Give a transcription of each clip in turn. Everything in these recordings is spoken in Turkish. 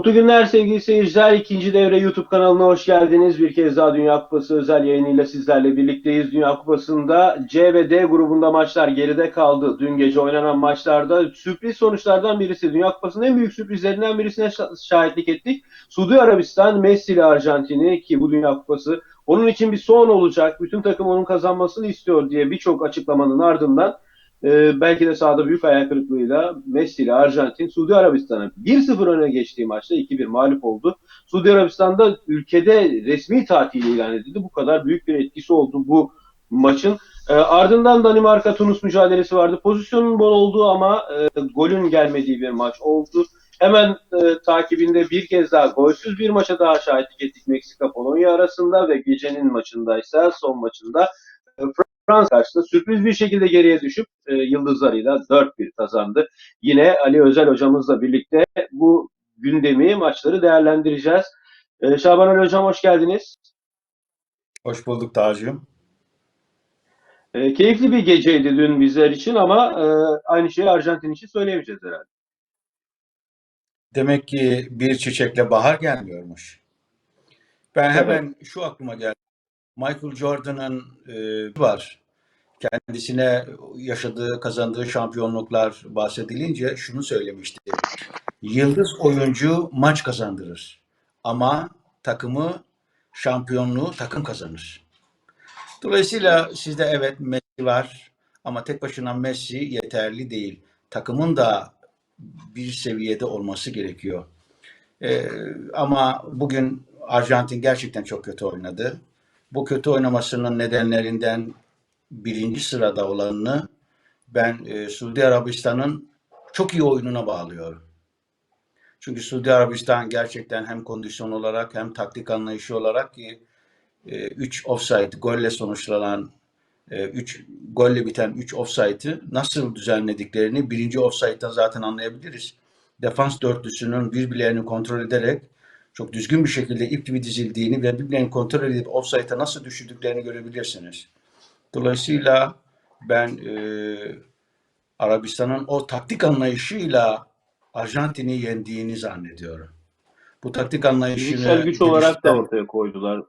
Mutlu günler sevgili seyirciler. İkinci devre YouTube kanalına hoş geldiniz. Bir kez daha Dünya Kupası özel yayınıyla sizlerle birlikteyiz. Dünya Kupası'nda C ve D grubunda maçlar geride kaldı. Dün gece oynanan maçlarda sürpriz sonuçlardan birisi. Dünya Kupası'nın en büyük sürprizlerinden birisine şa- şahitlik ettik. Suudi Arabistan, Messi ile Arjantin'i ki bu Dünya Kupası onun için bir son olacak. Bütün takım onun kazanmasını istiyor diye birçok açıklamanın ardından e, belki de sahada büyük hayal kırıklığıyla Messi ile Arjantin Suudi Arabistan'a 1-0 öne geçtiği maçta 2-1 mağlup oldu. Suudi Arabistan'da ülkede resmi tatil ilan edildi. Bu kadar büyük bir etkisi oldu bu maçın. E, ardından Danimarka-Tunus mücadelesi vardı. Pozisyonun bol olduğu ama e, golün gelmediği bir maç oldu. Hemen e, takibinde bir kez daha golsüz bir maça daha şahitlik ettik Meksika-Polonya arasında ve gecenin maçındaysa son maçında e, Fransa karşısında sürpriz bir şekilde geriye düşüp e, yıldızlarıyla 4-1 kazandı. Yine Ali Özel hocamızla birlikte bu gündemi, maçları değerlendireceğiz. E, Şaban Ali hocam hoş geldiniz. Hoş bulduk Tacım. E, keyifli bir geceydi dün bizler için ama e, aynı şeyi Arjantin için söyleyemeyeceğiz herhalde. Demek ki bir çiçekle bahar gelmiyormuş. Ben hemen şu aklıma geldi. Michael Jordan'ın e, var. Kendisine yaşadığı, kazandığı şampiyonluklar bahsedilince şunu söylemişti. Yıldız oyuncu maç kazandırır. Ama takımı, şampiyonluğu takım kazanır. Dolayısıyla sizde evet Messi var ama tek başına Messi yeterli değil. Takımın da bir seviyede olması gerekiyor. Ee, ama bugün Arjantin gerçekten çok kötü oynadı. Bu kötü oynamasının nedenlerinden birinci sırada olanını ben e, Suudi Arabistan'ın çok iyi oyununa bağlıyorum. Çünkü Suudi Arabistan gerçekten hem kondisyon olarak hem taktik anlayışı olarak ki 3 offside golle sonuçlanan 3 golle biten 3 offside'ı nasıl düzenlediklerini birinci offside'dan zaten anlayabiliriz. Defans dörtlüsünün birbirlerini kontrol ederek çok düzgün bir şekilde ip gibi dizildiğini ve birbirlerini kontrol edip offside'a nasıl düşürdüklerini görebilirsiniz. Dolayısıyla ben e, Arabistan'ın o taktik anlayışıyla Arjantin'i yendiğini zannediyorum. Bu taktik anlayışını Fiziksel güç olarak da ortaya koydular.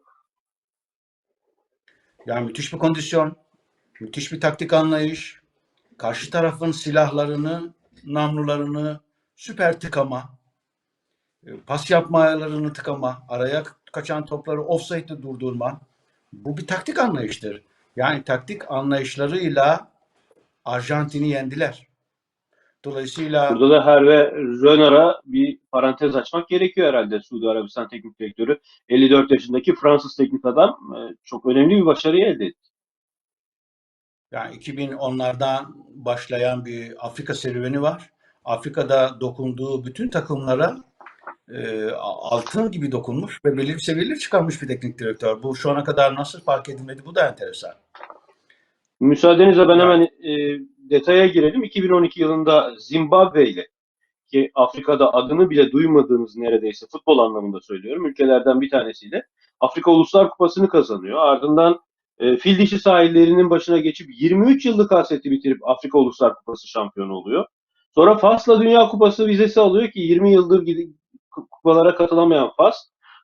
Yani müthiş bir kondisyon, müthiş bir taktik anlayış, karşı tarafın silahlarını, namlularını süper tıkama, pas yapmalarını tıkama, araya kaçan topları offside'de durdurma. Bu bir taktik anlayıştır. Yani taktik anlayışlarıyla Arjantin'i yendiler. Dolayısıyla Burada da Herve Renard'a bir parantez açmak gerekiyor herhalde Suudi Arabistan Teknik Direktörü. 54 yaşındaki Fransız teknik adam e, çok önemli bir başarıyı elde etti. Yani 2010'lardan başlayan bir Afrika serüveni var. Afrika'da dokunduğu bütün takımlara e, altın gibi dokunmuş ve belirli seviyeler çıkarmış bir teknik direktör. Bu şu ana kadar nasıl fark edilmedi bu da enteresan. Müsaadenizle ben hemen e, detaya girelim. 2012 yılında Zimbabwe ile ki Afrika'da adını bile duymadığınız neredeyse futbol anlamında söylüyorum ülkelerden bir tanesiyle Afrika Uluslar Kupası'nı kazanıyor. Ardından e, fil dişi sahillerinin başına geçip 23 yıllık hasreti bitirip Afrika Uluslar Kupası şampiyonu oluyor. Sonra Fas'la Dünya Kupası vizesi alıyor ki 20 yıldır kupalara katılamayan Fas.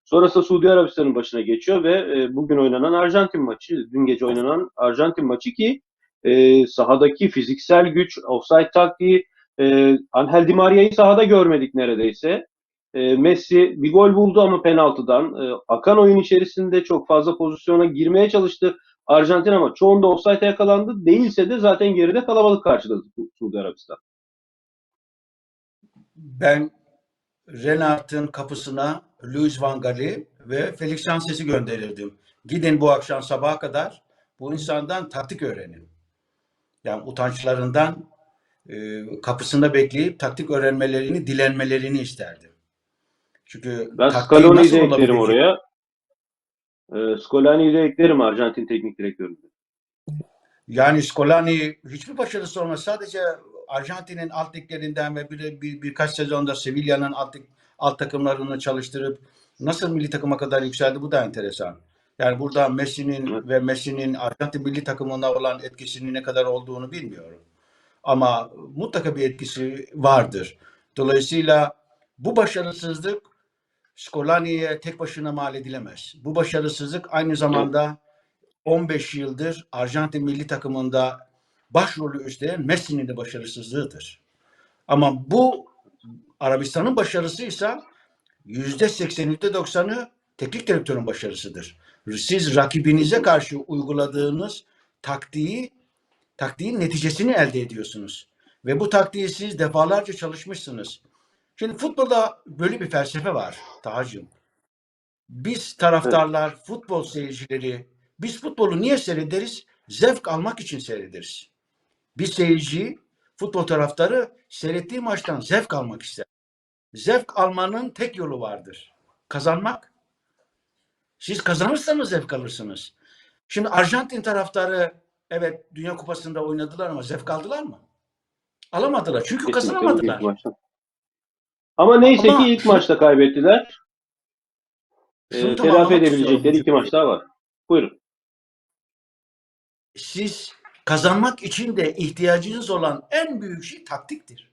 Sonrasında Suudi Arabistan'ın başına geçiyor ve e, bugün oynanan Arjantin maçı, dün gece oynanan Arjantin maçı ki e, sahadaki fiziksel güç, offside taktiği, e, Angel Di Maria'yı sahada görmedik neredeyse. E, Messi bir gol buldu ama penaltıdan. E, akan oyun içerisinde çok fazla pozisyona girmeye çalıştı Arjantin ama çoğunda offside'e yakalandı. Değilse de zaten geride kalabalık karşıladı Su- Suudi Arabistan. Ben Renard'ın kapısına Luis Van Gaali ve Felix Sanchez'i gönderirdim. Gidin bu akşam sabaha kadar bu insandan taktik öğrenin. Yani utançlarından e, kapısında bekleyip taktik öğrenmelerini, dilenmelerini isterdim. Çünkü Ben Scaloni'yi de eklerim oraya. E, Scolani'yi de eklerim Arjantin teknik direktörü. Yani Scolani hiçbir başarısı olmaz. Sadece Arjantin'in alt liglerinden ve bir, bir, birkaç sezonda Sevilla'nın alt, alt takımlarını çalıştırıp nasıl milli takıma kadar yükseldi bu da enteresan. Yani burada Messi'nin Evet. ve Messi'nin Arjantin milli takımında olan etkisinin ne kadar olduğunu bilmiyorum. Ama mutlaka bir etkisi vardır. Dolayısıyla bu başarısızlık Scolani'ye tek başına mal edilemez. Bu başarısızlık aynı zamanda 15 yıldır Arjantin milli takımında başrolü üstlenen Messi'nin de başarısızlığıdır. Ama bu Arabistan'ın başarısıysa yüzde seksen, yüzde doksanı teknik direktörün başarısıdır. Siz rakibinize karşı uyguladığınız taktiği, taktiğin neticesini elde ediyorsunuz. Ve bu taktiği siz defalarca çalışmışsınız. Şimdi futbolda böyle bir felsefe var Tahacığım. Biz taraftarlar, futbol seyircileri, biz futbolu niye seyrederiz? Zevk almak için seyrederiz. Bir seyirci, futbol taraftarı seyrettiği maçtan zevk almak ister. Zevk almanın tek yolu vardır. Kazanmak. Siz kazanırsanız zevk alırsınız. Şimdi Arjantin taraftarı evet Dünya Kupası'nda oynadılar ama zevk aldılar mı? Alamadılar. Çünkü Kesinlikle kazanamadılar. Ama neyse Ama ki ilk maçta kaybettiler. Ee, telafi edebilecekleri iki maç daha var. Buyurun. Siz kazanmak için de ihtiyacınız olan en büyük şey taktiktir.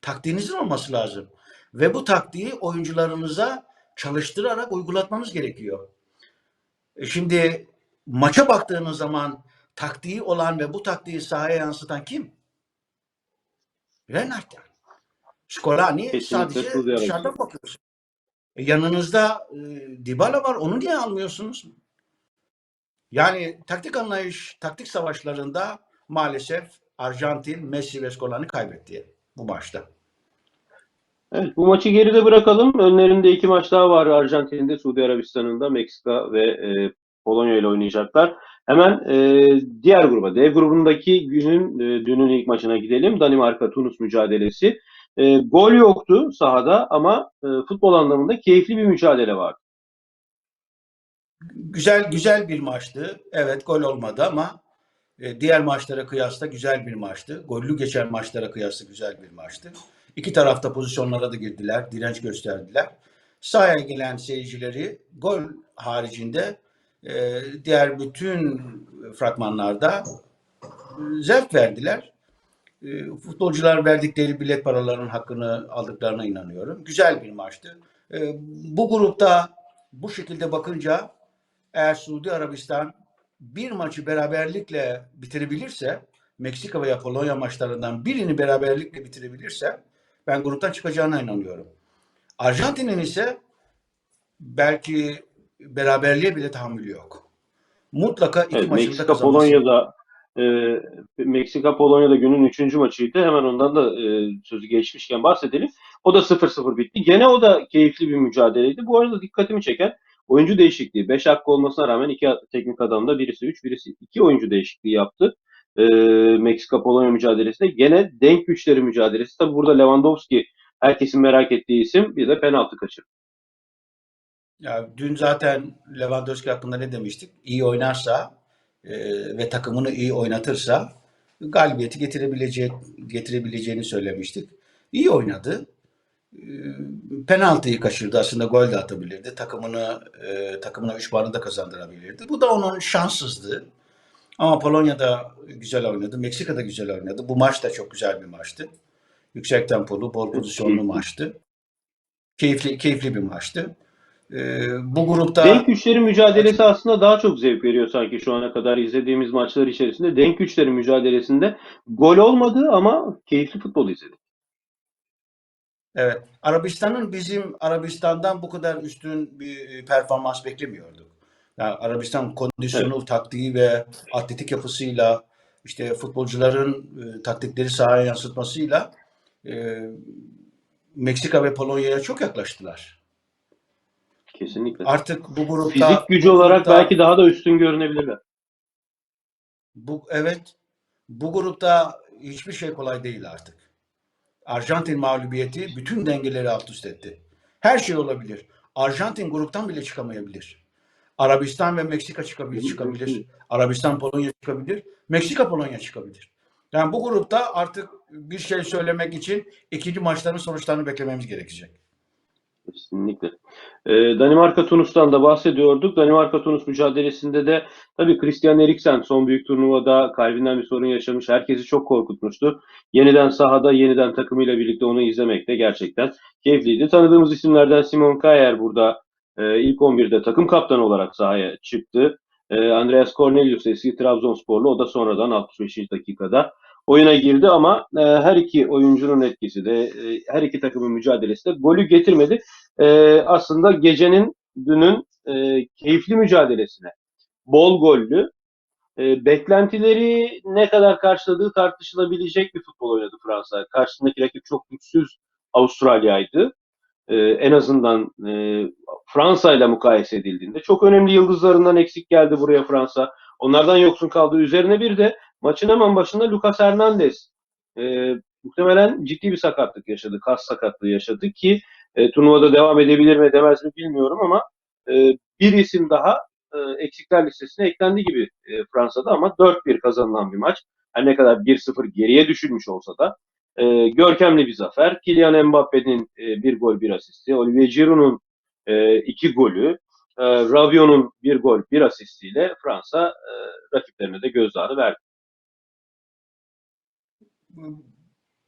Taktiğinizin olması lazım. Ve bu taktiği oyuncularınıza çalıştırarak uygulatmanız gerekiyor. E Şimdi maça baktığınız zaman taktiği olan ve bu taktiği sahaya yansıtan kim? Renard. Scolani Kesinlikle sadece dışarıdan bakıyorsun. E yanınızda e, Dybala var. Onu niye almıyorsunuz? Yani taktik anlayış, taktik savaşlarında maalesef Arjantin, Messi ve Scolani kaybetti bu maçta. Evet, bu maçı geride bırakalım. Önlerinde iki maç daha var. Arjantin'de, Suudi Arabistan'ında, Meksika ve e, Polonya ile oynayacaklar. Hemen e, diğer gruba, D grubundaki günün, e, dünün ilk maçına gidelim. Danimarka-Tunus mücadelesi. E, gol yoktu sahada ama e, futbol anlamında keyifli bir mücadele vardı. Güzel güzel bir maçtı. Evet gol olmadı ama e, diğer maçlara kıyasla güzel bir maçtı. Gollü geçen maçlara kıyasla güzel bir maçtı. İki tarafta pozisyonlara da girdiler, direnç gösterdiler. Sahaya gelen seyircileri gol haricinde e, diğer bütün fragmanlarda e, zevk verdiler. Futbolcular verdikleri bilet paralarının hakkını aldıklarına inanıyorum. Güzel bir maçtı. Bu grupta bu şekilde bakınca eğer Suudi Arabistan bir maçı beraberlikle bitirebilirse, Meksika veya Polonya maçlarından birini beraberlikle bitirebilirse ben gruptan çıkacağına inanıyorum. Arjantin'in ise belki beraberliğe bile tahammülü yok. Mutlaka iki Evet, maçını da Meksika. Polonya'da e, Meksika Polonya'da günün üçüncü maçıydı. Hemen ondan da e, sözü geçmişken bahsedelim. O da 0-0 bitti. Gene o da keyifli bir mücadeleydi. Bu arada dikkatimi çeken oyuncu değişikliği. 5 hakkı olmasına rağmen iki teknik adamda birisi 3, birisi 2 oyuncu değişikliği yaptı. E, Meksika Polonya mücadelesinde gene denk güçleri mücadelesi. Tabi burada Lewandowski herkesin merak ettiği isim bir de penaltı kaçırdı. Ya dün zaten Lewandowski hakkında ne demiştik? İyi oynarsa e, ve takımını iyi oynatırsa galibiyeti getirebilecek getirebileceğini söylemiştik. İyi oynadı. E, penaltıyı kaçırdı. Aslında gol de atabilirdi. Takımını e, takımına 3 puanı da kazandırabilirdi. Bu da onun şanssızlığı. Ama Polonya da güzel oynadı. Meksika da güzel oynadı. Bu maç da çok güzel bir maçtı. Yüksek tempolu, bol pozisyonlu maçtı. Keyifli keyifli bir maçtı. Ee, bu grupta Denk güçlerin mücadelesi aslında daha çok zevk veriyor sanki şu ana kadar izlediğimiz maçlar içerisinde. Denk güçlerin mücadelesinde gol olmadı ama keyifli futbol izledik. Evet Arabistan'ın bizim Arabistan'dan bu kadar üstün bir performans beklemiyorduk. Yani Arabistan kondisyonu, taktiği ve atletik yapısıyla işte futbolcuların e, taktikleri sahaya yansıtmasıyla e, Meksika ve Polonya'ya çok yaklaştılar. Kesinlikle. Artık bu grupta Fizik gücü olarak grupta- belki daha da üstün görünebilirler. Bu evet. Bu grupta hiçbir şey kolay değil artık. Arjantin mağlubiyeti bütün dengeleri alt üst etti. Her şey olabilir. Arjantin gruptan bile çıkamayabilir. Arabistan ve Meksika çıkabilir, çıkabilir. Arabistan Polonya çıkabilir. Meksika Polonya çıkabilir. Yani bu grupta artık bir şey söylemek için ikinci maçların sonuçlarını beklememiz gerekecek. Kesinlikle. Ee, Danimarka-Tunus'tan da bahsediyorduk. Danimarka-Tunus mücadelesinde de tabii Christian Eriksen son büyük turnuvada kalbinden bir sorun yaşamış. Herkesi çok korkutmuştu. Yeniden sahada, yeniden takımıyla birlikte onu izlemek de gerçekten keyifliydi. Tanıdığımız isimlerden Simon Kjaer burada e, ilk 11'de takım kaptanı olarak sahaya çıktı. E, Andreas Cornelius eski Trabzonsporlu. O da sonradan 65. dakikada oyuna girdi ama e, her iki oyuncunun etkisi de e, her iki takımın mücadelesi de golü getirmedi. E, aslında gecenin dünün e, keyifli mücadelesine bol gollü e, beklentileri ne kadar karşıladığı tartışılabilecek bir futbol oynadı Fransa. Karşısındaki rakip çok güçsüz Avustralya'ydı. E, en azından e, Fransa ile mukayese edildiğinde çok önemli yıldızlarından eksik geldi buraya Fransa. Onlardan yoksun kaldı. Üzerine bir de maçın hemen başında Lucas Hernandez e, muhtemelen ciddi bir sakatlık yaşadı. Kas sakatlığı yaşadı ki e, turnuvada devam edebilir mi edemez mi bilmiyorum ama e, bir isim daha e, eksikler listesine eklendi gibi e, Fransa'da ama 4-1 kazanılan bir maç. Her ne kadar 1-0 geriye düşülmüş olsa da e, görkemli bir zafer. Kylian Mbappe'nin e, bir gol bir asisti, Olivier Giroud'un e, iki golü, e, Rabiot'un bir gol bir asistiyle Fransa e, rakiplerine de gözdağı verdi.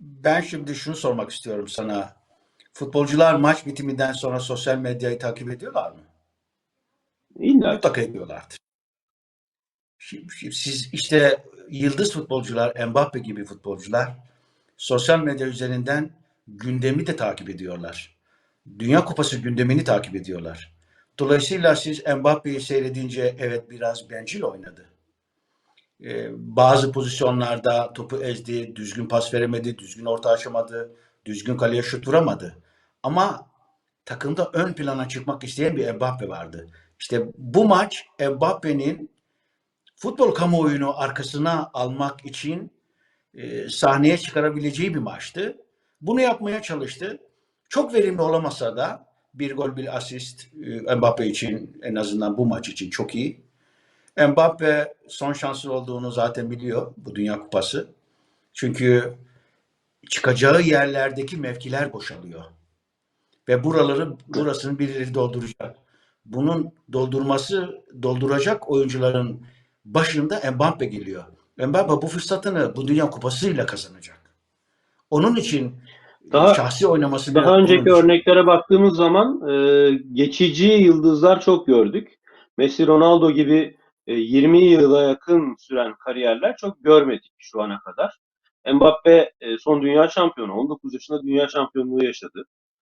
Ben şimdi şunu sormak istiyorum sana. Futbolcular maç bitiminden sonra sosyal medyayı takip ediyorlar mı? İlla Mutlaka ediyorlardır. Şimdi, şimdi siz işte yıldız futbolcular, Mbappe gibi futbolcular sosyal medya üzerinden gündemi de takip ediyorlar. Dünya Kupası gündemini takip ediyorlar. Dolayısıyla siz Mbappe'yi seyredince evet biraz bencil oynadı. Ee, bazı pozisyonlarda topu ezdi, düzgün pas veremedi, düzgün orta açamadı, düzgün kaleye şut vuramadı. Ama takımda ön plana çıkmak isteyen bir Mbappe vardı. İşte bu maç Mbappe'nin futbol kamuoyunu arkasına almak için e, sahneye çıkarabileceği bir maçtı. Bunu yapmaya çalıştı. Çok verimli olamasa da bir gol bir asist e, Mbappe için en azından bu maç için çok iyi. Mbappe son şansı olduğunu zaten biliyor bu Dünya Kupası. Çünkü çıkacağı yerlerdeki mevkiler boşalıyor. Ve buraları burasını birileri dolduracak. Bunun doldurması dolduracak oyuncuların başında Mbappe geliyor. Mbappe bu fırsatını bu Dünya Kupası'yla kazanacak. Onun için Daha- şahsi oynaması Daha önceki için. örneklere baktığımız zaman e, geçici yıldızlar çok gördük. Messi, Ronaldo gibi e, 20 yıla yakın süren kariyerler çok görmedik şu ana kadar. Mbappe e, son dünya şampiyonu, 19 yaşında dünya şampiyonluğu yaşadı.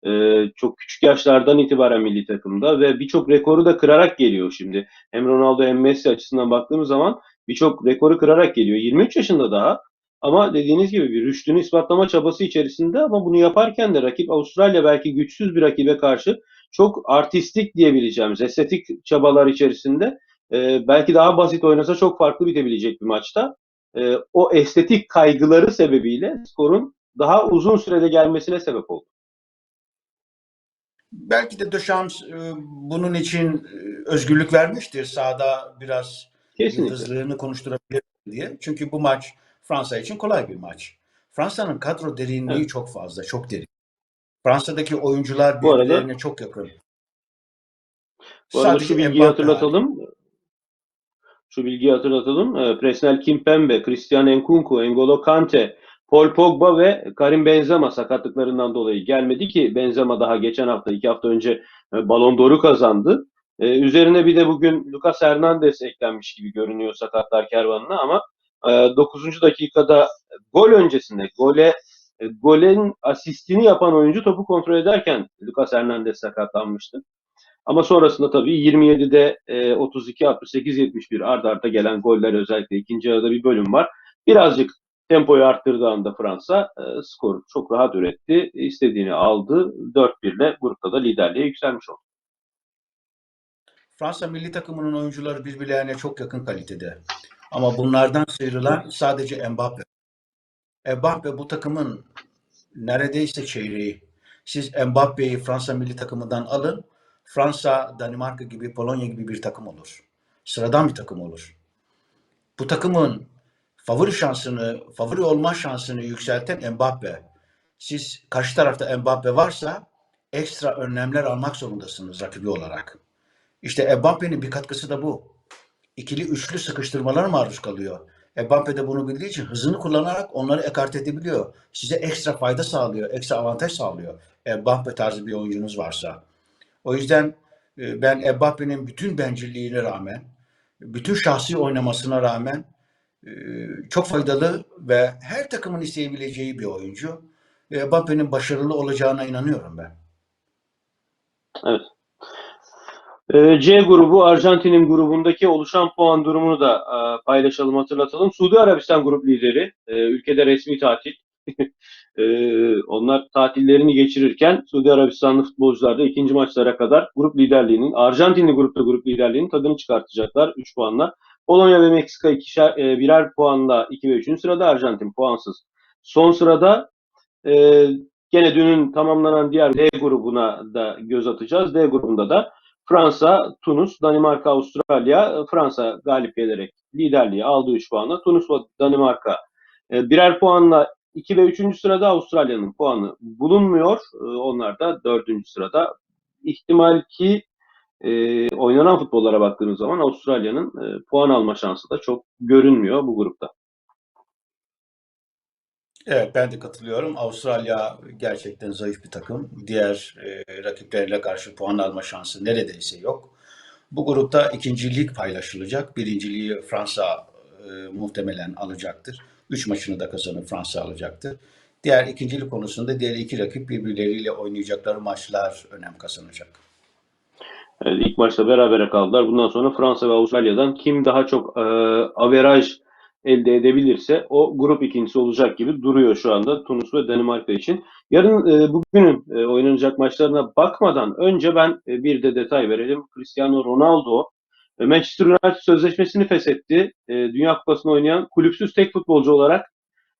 E, çok küçük yaşlardan itibaren milli takımda ve birçok rekoru da kırarak geliyor şimdi. Hem Ronaldo hem Messi açısından baktığımız zaman birçok rekoru kırarak geliyor. 23 yaşında daha ama dediğiniz gibi bir rüştünü ispatlama çabası içerisinde ama bunu yaparken de rakip Avustralya belki güçsüz bir rakibe karşı çok artistik diyebileceğimiz estetik çabalar içerisinde e, belki daha basit oynasa çok farklı bitebilecek bir maçta. E, o estetik kaygıları sebebiyle skorun daha uzun sürede gelmesine sebep oldu. Belki de Deschamps e, bunun için e, özgürlük vermiştir. Sahada biraz Kesinlikle. yıldızlığını konuşturabilir diye. Çünkü bu maç Fransa için kolay bir maç. Fransa'nın kadro derinliği Evet. çok fazla, çok derin. Fransa'daki oyuncular Bu arada- birbirlerine çok yakın. Bu arada Sadece şu bilgiyi hatırlatalım. Şu bilgiyi hatırlatalım. Ee, Presnel Kimpembe, Christian Nkunku, N'Golo Kante, Paul Pogba ve Karim Benzema sakatlıklarından dolayı gelmedi ki Benzema daha geçen hafta, iki hafta önce e, Ballon d'Or'u kazandı. Ee, üzerine bir de bugün Lucas Hernandez eklenmiş gibi görünüyor sakatlar kervanına ama e, 9. dakikada gol öncesinde gole e, golün asistini yapan oyuncu topu kontrol ederken Lucas Hernandez sakatlanmıştı. Ama sonrasında tabii 27'de e, 32, 68, 71 arda arda gelen goller özellikle ikinci yarıda bir bölüm var. Birazcık tempoyu arttırdığı anda Fransa e, skoru çok rahat üretti. istediğini aldı. 4-1 ile grupta da liderliğe yükselmiş oldu. Fransa milli takımının oyuncuları birbirlerine çok yakın kalitede. Ama bunlardan sıyrılan sadece Mbappe. Mbappe bu takımın neredeyse çeyreği. Siz Mbappe'yi Fransa milli takımından alın. Fransa, Danimarka gibi, Polonya gibi bir takım olur. Sıradan bir takım olur. Bu takımın favori şansını, favori olma şansını yükselten Mbappe. Siz karşı tarafta Mbappe varsa ekstra önlemler almak zorundasınız rakibi olarak. İşte Mbappe'nin bir katkısı da bu. İkili üçlü sıkıştırmalara maruz kalıyor. Mbappe de bunu bildiği için hızını kullanarak onları ekart edebiliyor. Size ekstra fayda sağlıyor, ekstra avantaj sağlıyor. Mbappe tarzı bir oyuncunuz varsa. O yüzden e, ben Mbappe'nin bütün bencilliğine rağmen, bütün şahsi oynamasına rağmen e, çok faydalı ve her takımın isteyebileceği bir oyuncu. Ve Mbappe'nin başarılı olacağına inanıyorum ben. Evet. C grubu Arjantin'in grubundaki oluşan puan durumunu da e, paylaşalım, hatırlatalım. Suudi Arabistan grup lideri. E, ülkede resmi tatil. E, onlar tatillerini geçirirken Suudi Arabistanlı futbolcular da ikinci maçlara kadar grup liderliğinin, Arjantinli grupta grup liderliğinin tadını çıkartacaklar 3 puanla. Polonya ve Meksika ikişer, e, birer puanla 2 ve 3. sırada Arjantin puansız. Son sırada e, gene dünün tamamlanan diğer D grubuna da göz atacağız. D grubunda da Fransa, Tunus, Danimarka, Avustralya, Fransa galip gelerek liderliği aldı 3 puanla. Tunus ve Danimarka e, birer puanla 2 ve 3. sırada Avustralya'nın puanı bulunmuyor. E, Onlar da 4. sırada. İhtimal ki e, oynanan futbollara baktığınız zaman Avustralya'nın e, puan alma şansı da çok görünmüyor bu grupta. Evet ben de katılıyorum. Avustralya gerçekten zayıf bir takım. Diğer e, rakiplerine karşı puan alma şansı neredeyse yok. Bu grupta ikincilik paylaşılacak. Birinciliği Fransa e, muhtemelen alacaktır. Üç maçını da kazanıp Fransa alacaktır. Diğer ikincilik konusunda diğer iki rakip birbirleriyle oynayacakları maçlar önem kazanacak. Evet, ilk maçta berabere kaldılar. Bundan sonra Fransa ve Avustralya'dan kim daha çok e, averaj elde edebilirse o grup ikincisi olacak gibi duruyor şu anda Tunus ve Danimarka için. Yarın e, bugünün e, oynanacak maçlarına bakmadan önce ben e, bir de detay verelim. Cristiano Ronaldo Manchester United sözleşmesini feshetti. E, Dünya Kupası'nı oynayan kulüpsüz tek futbolcu olarak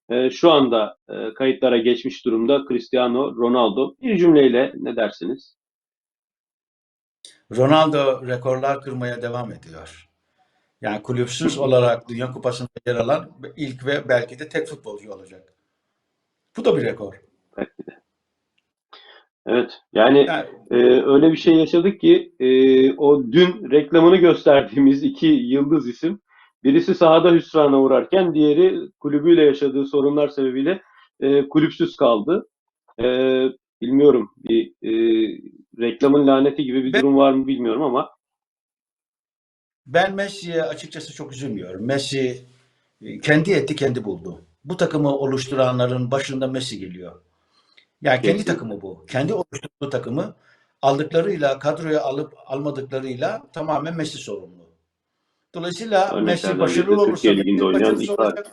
e, şu anda e, kayıtlara geçmiş durumda Cristiano Ronaldo. Bir cümleyle ne dersiniz? Ronaldo rekorlar kırmaya devam ediyor. Yani kulüpsüz olarak Dünya Kupası'nda yer alan ilk ve belki de tek futbolcu olacak. Bu da bir rekor. Evet. Yani Yani Ee, öyle bir şey yaşadık ki e, o dün reklamını gösterdiğimiz iki yıldız isim birisi sahada hüsrana uğrarken diğeri kulübüyle yaşadığı sorunlar sebebiyle e, kulüpsüz kaldı. E, bilmiyorum bir e, reklamın laneti gibi bir Ben- durum var mı bilmiyorum ama Ben Messi'ye açıkçası çok üzülmüyorum. Messi e, kendi etti, kendi buldu. Bu takımı oluşturanların başında Messi geliyor. Yani kendi Kesin. takımı bu. Kendi oluşturduğu takımı aldıklarıyla, kadroya alıp almadıklarıyla tamamen Messi sorumlu. Dolayısıyla Örneklerden Messi biri de başarılı olursa Türkiye Ligi'nde Messi'nin oynayan başarısı Icardi. olacak.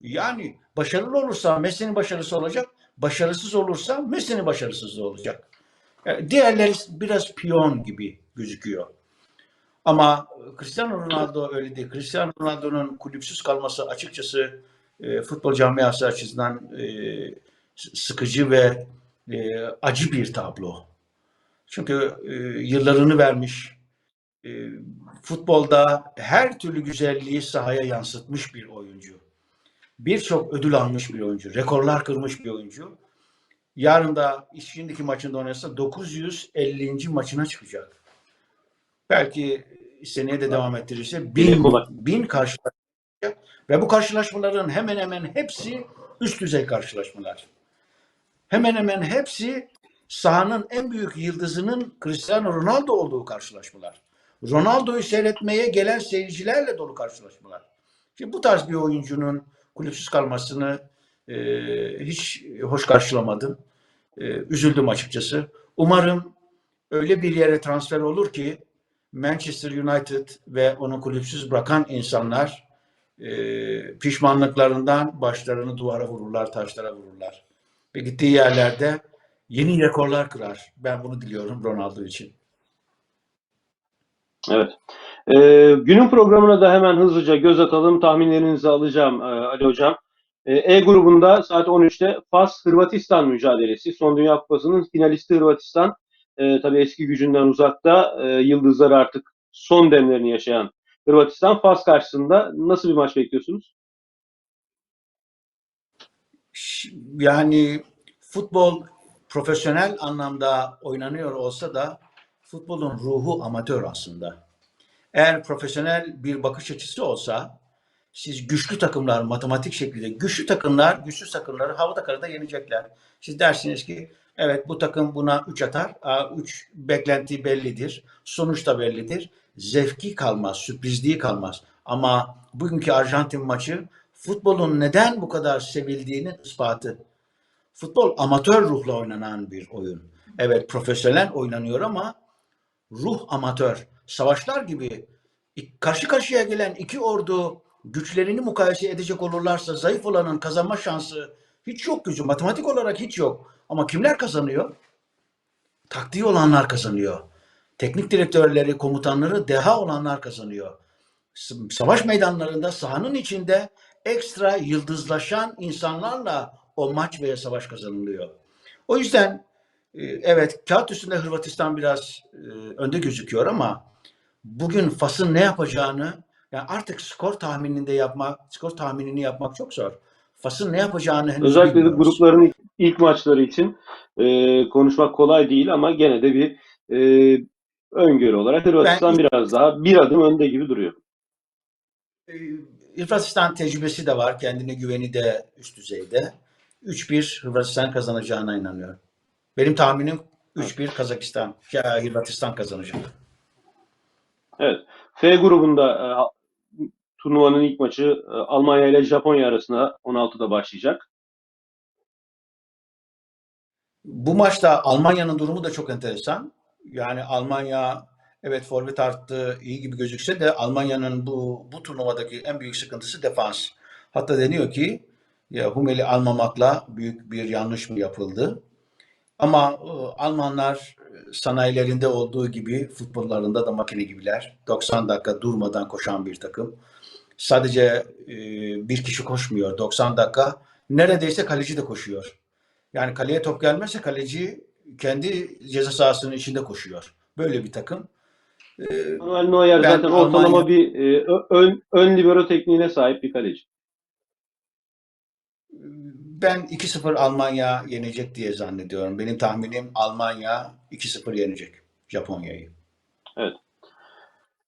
Yani başarılı olursa Messi'nin başarısı olacak. Başarısız olursa Messi'nin başarısızlığı olacak. Yani diğerleri biraz piyon gibi gözüküyor. Ama Cristiano Ronaldo öyle değil. Cristiano Ronaldo'nun kulüpsüz kalması açıkçası e, futbol camiası açısından e, sıkıcı ve e, acı bir tablo. Çünkü e, yıllarını vermiş, e, futbolda her türlü güzelliği sahaya yansıtmış bir oyuncu. Birçok ödül almış bir oyuncu, rekorlar kırmış bir oyuncu. Yarın da şimdiki maçında oynarsa 950. maçına çıkacak. Belki seneye de devam ettirirse bin, bin karşılaşma ve bu karşılaşmaların hemen hemen hepsi üst düzey karşılaşmalar. Hemen hemen hepsi sahanın en büyük yıldızının Cristiano Ronaldo olduğu karşılaşmalar. Ronaldo'yu seyretmeye gelen seyircilerle dolu karşılaşmalar. Şimdi bu tarz bir oyuncunun kulüpsüz kalmasını e, hiç hoş karşılamadım. E, üzüldüm açıkçası. Umarım öyle bir yere transfer olur ki Manchester United ve onu kulüpsüz bırakan insanlar e, pişmanlıklarından başlarını duvara vururlar, taşlara vururlar. Ve gittiği yerlerde yeni rekorlar kırar. Ben bunu diliyorum Ronaldo için. evet. Ee, günün programına da hemen hızlıca göz atalım. Tahminlerinizi alacağım e, Ali Hocam. E, E grubunda saat 13'te Fas Hırvatistan mücadelesi. Son Dünya Kupası'nın finalisti Hırvatistan. E, tabii eski gücünden uzakta. E, yıldızları artık son demlerini yaşayan Hırvatistan. Fas karşısında nasıl bir maç bekliyorsunuz? Yani futbol profesyonel anlamda oynanıyor olsa da futbolun ruhu amatör aslında. Eğer profesyonel bir bakış açısı olsa siz güçlü takımlar matematik şekilde güçlü takımlar güçsüz takımları havada karada yenecekler. Siz dersiniz ki evet bu takım buna 3 atar. 3 beklenti bellidir. Sonuç da bellidir. Zevki kalmaz, sürprizliği kalmaz. Ama bugünkü Arjantin maçı futbolun neden bu kadar sevildiğinin ispatı. Futbol amatör ruhla oynanan bir oyun. Evet profesyonel oynanıyor ama ruh amatör. Savaşlar gibi karşı karşıya gelen iki ordu güçlerini mukayese edecek olurlarsa zayıf olanın kazanma şansı hiç yok gücü. Matematik olarak hiç yok. Ama kimler kazanıyor? Taktiği olanlar kazanıyor. Teknik direktörleri, komutanları deha olanlar kazanıyor. Savaş meydanlarında sahanın içinde ekstra yıldızlaşan insanlarla o maç veya savaş kazanılıyor. O yüzden e, evet kağıt üstünde Hırvatistan biraz e, önde gözüküyor ama bugün Fas'ın ne yapacağını yani artık skor tahmininde yapmak, skor tahminini yapmak çok zor. Fas'ın ne yapacağını henüz Özellikle bilmiyoruz. grupların ilk, ilk maçları için e, konuşmak kolay değil ama gene de bir e, öngörü olarak Hırvatistan Ben- biraz daha bir adım önde gibi duruyor. Hırvatistan tecrübesi de var. Kendine güveni de üst düzeyde. 3-1 Hırvatistan kazanacağına inanıyorum. Benim tahminim 3-1 Kazakistan, ya Hırvatistan kazanacak. Evet. F grubunda e, turnuvanın ilk maçı e, Almanya ile Japonya arasında 16'da başlayacak. Bu maçta Almanya'nın durumu da çok enteresan. Yani Almanya evet forvet arttı, iyi gibi gözükse de Almanya'nın bu bu turnuvadaki en büyük sıkıntısı defans. Hatta deniyor ki ya Humel'i almamakla büyük bir yanlış mı yapıldı? Ama e, Almanlar e, sanayilerinde olduğu gibi futbollarında da makine gibiler. 90 dakika durmadan koşan bir takım. Sadece e, bir kişi koşmuyor 90 dakika. Neredeyse kaleci de koşuyor. Yani kaleye top gelmezse kaleci kendi ceza sahasının içinde koşuyor. Böyle bir takım. E, Manuel Neuer zaten ortalama Almanya- bir e, ön, ön libero tekniğine sahip bir kaleci. Ben 2-0 Almanya yenecek diye zannediyorum. Benim tahminim Almanya 2-0 yenecek Japonya'yı.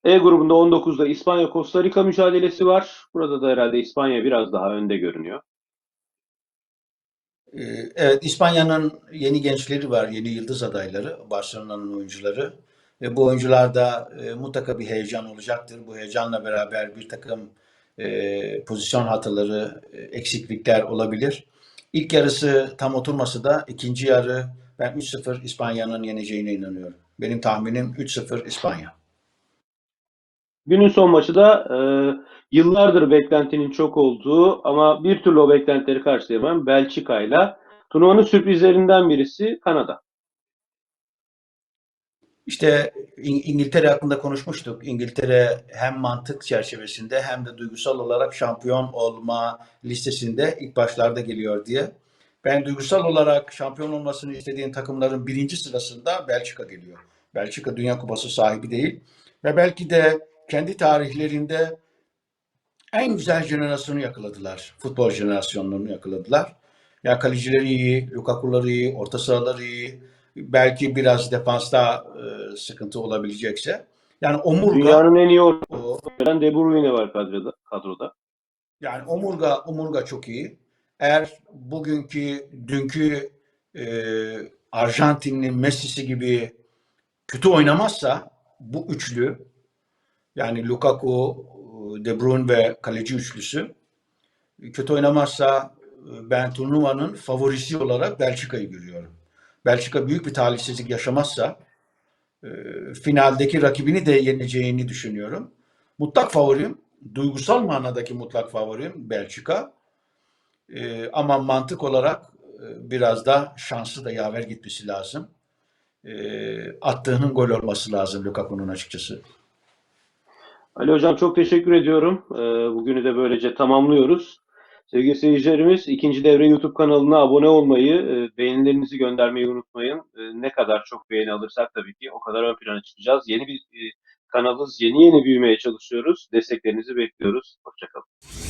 E grubunda 19'da İspanya Costa Rica mücadelesi var. Burada da herhalde İspanya biraz daha önde görünüyor. Ee, Evet, İspanya'nın yeni gençleri var, yeni yıldız adayları, Barcelona'nın oyuncuları. Ve bu oyuncularda e, mutlaka bir heyecan olacaktır. Bu heyecanla beraber bir takım e, pozisyon hataları, e, eksiklikler olabilir. İlk yarısı tam oturması da ikinci yarı ben 3-0 İspanya'nın yeneceğine inanıyorum. Benim tahminim 3-0 İspanya. Günün son maçı da e, yıllardır beklentinin çok olduğu ama bir türlü o beklentileri karşılayamayan Belçika ile turnuvanın sürprizlerinden birisi Kanada. İşte İng- İngiltere hakkında konuşmuştuk. İngiltere hem mantık çerçevesinde hem de duygusal olarak şampiyon olma listesinde ilk başlarda geliyor diye. Ben duygusal olarak şampiyon olmasını istediğim takımların birinci sırasında Belçika geliyor. Belçika Dünya Kupası sahibi değil ve belki de kendi tarihlerinde en güzel jenerasyonu yakaladılar. Futbol jenerasyonlarını yakaladılar. Ya kalecileri iyi, Lukaku'ları iyi, orta sahaları iyi. Belki biraz defansta e, sıkıntı olabilecekse. Yani omurga Dünyanın en iyi o, ortadan De Bruyne var kadroda. kadroda. yani omurga omurga çok iyi. Eğer bugünkü dünkü e, Arjantinli Messi'si gibi kötü oynamazsa bu üçlü yani Lukaku, De Bruyne ve kaleci üçlüsü kötü oynamazsa e, ben turnuvanın favorisi olarak Belçika'yı görüyorum. Belçika büyük bir talihsizlik yaşamazsa e, finaldeki rakibini de yeneceğini düşünüyorum. Mutlak favorim, duygusal manadaki mutlak favorim Belçika. E, ama mantık olarak e, biraz da şanslı da yaver gitmesi lazım. E, attığının gol olması lazım Lukaku'nun açıkçası. Ali Hocam çok teşekkür ediyorum. E, bugünü de böylece tamamlıyoruz. Sevgili seyircilerimiz ikinci devre YouTube kanalına abone olmayı, e, beğenilerinizi göndermeyi unutmayın. E, ne kadar çok beğeni alırsak tabii ki o kadar ön plana çıkacağız. Yeni bir e, kanalız, yeni yeni büyümeye çalışıyoruz. Desteklerinizi bekliyoruz. Hoşçakalın.